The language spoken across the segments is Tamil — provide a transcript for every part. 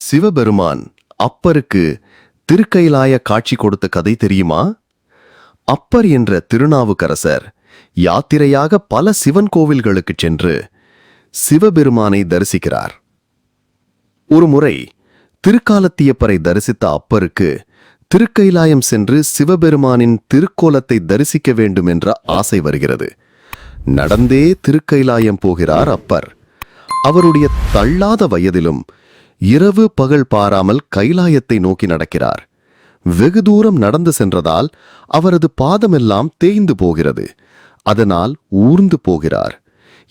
சிவபெருமான் அப்பருக்கு திருக்கைலாய காட்சி கொடுத்த கதை தெரியுமா? அப்பர் என்ற திருநாவுக்கரசர் யாத்திரையாக பல சிவன் கோவில்களுக்கு சென்று சிவபெருமானை தரிசிக்கிறார். ஒரு முறை திருக்காலத்தியப்பரை தரிசித்த அப்பருக்கு திருக்கைலாயம் சென்று சிவபெருமானின் திருக்கோலத்தை தரிசிக்க வேண்டும் என்ற ஆசை வருகிறது. நடந்தே திருக்கைலாயம் போகிறார் அப்பர். அவருடைய தள்ளாத வயதிலும் இரவு பகல் பாராமல் கைலாயத்தை நோக்கி நடக்கிறார். வெகு தூரம் நடந்து சென்றதால் அவரது பாதமெல்லாம் தேய்ந்து போகிறது. அதனால் ஊர்ந்து போகிறார்.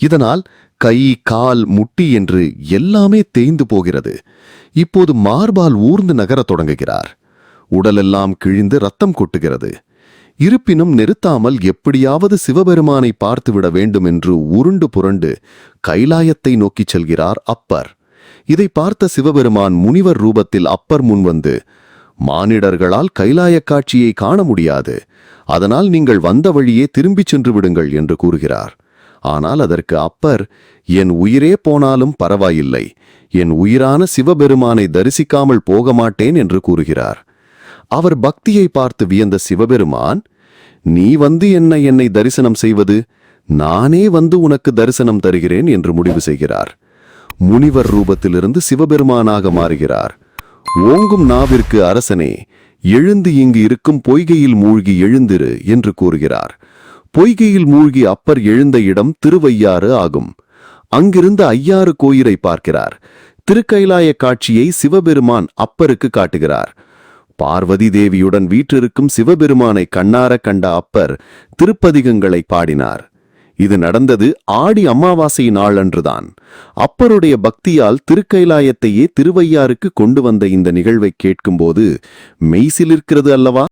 இதனால் கை கால் முட்டி என்று எல்லாமே தேய்ந்து போகிறது. இப்போது மார்பால் ஊர்ந்து நகரத் தொடங்குகிறார். உடலெல்லாம் கிழிந்து ரத்தம் கொட்டுகிறது. இருப்பினும் நிறுத்தாமல் எப்படியாவது சிவபெருமானை பார்த்துவிட வேண்டும் என்று உருண்டு புரண்டு கைலாயத்தை நோக்கிச் செல்கிறார் அப்பர். இதை பார்த்த சிவபெருமான் முனிவர் ரூபத்தில் அப்பர் முன்வந்து மானிடர்களால் கைலாயக் காட்சியை காண முடியாது. அதனால் நீங்கள் வந்த வழியே திரும்பிச் சென்று விடுங்கள் என்று கூறுகிறார். ஆனால் அதற்கு அப்பர் என் உயிரே போனாலும் பரவாயில்லை. என் உயிரான சிவபெருமானை தரிசிக்காமல் போக மாட்டேன் என்று கூறுகிறார். அவர் பக்தியை பார்த்து வியந்த சிவபெருமான் நீ வந்து என்ன என்னை தரிசனம் செய்வது? நானே வந்து உனக்கு தரிசனம் தருகிறேன் என்று முடிவு செய்கிறார். முனிவர் ரூபத்திலிருந்து சிவபெருமானாக மாறுகிறார். ஓங்கும் நாவிற்கு அரசனே எழுந்து இங்கு இருக்கும் பொய்கையில் மூழ்கி எழுந்திரு என்று கூறுகிறார். பொய்கையில் மூழ்கி அப்பர் எழுந்த இடம் திருவையாறு ஆகும். அங்கிருந்து ஐயாறு கோயிலை பார்க்கிறார். திருக்கைலாய காட்சியை சிவபெருமான் அப்பருக்கு காட்டுகிறார். பார்வதி தேவியுடன் வீற்றிருக்கும் சிவபெருமானை கண்ணார கண்ட அப்பர் திருப்பதிகங்களை பாடினார். இது நடந்தது ஆடி அமாவாசை நாளன்றுதான் அப்பருடைய பக்தியால் திருக்கைலாயத்தையே திருவையாருக்கு கொண்டு வந்த இந்த நிகழ்வை கேட்கும்போது மெய்சிலிருக்கிறது அல்லவா?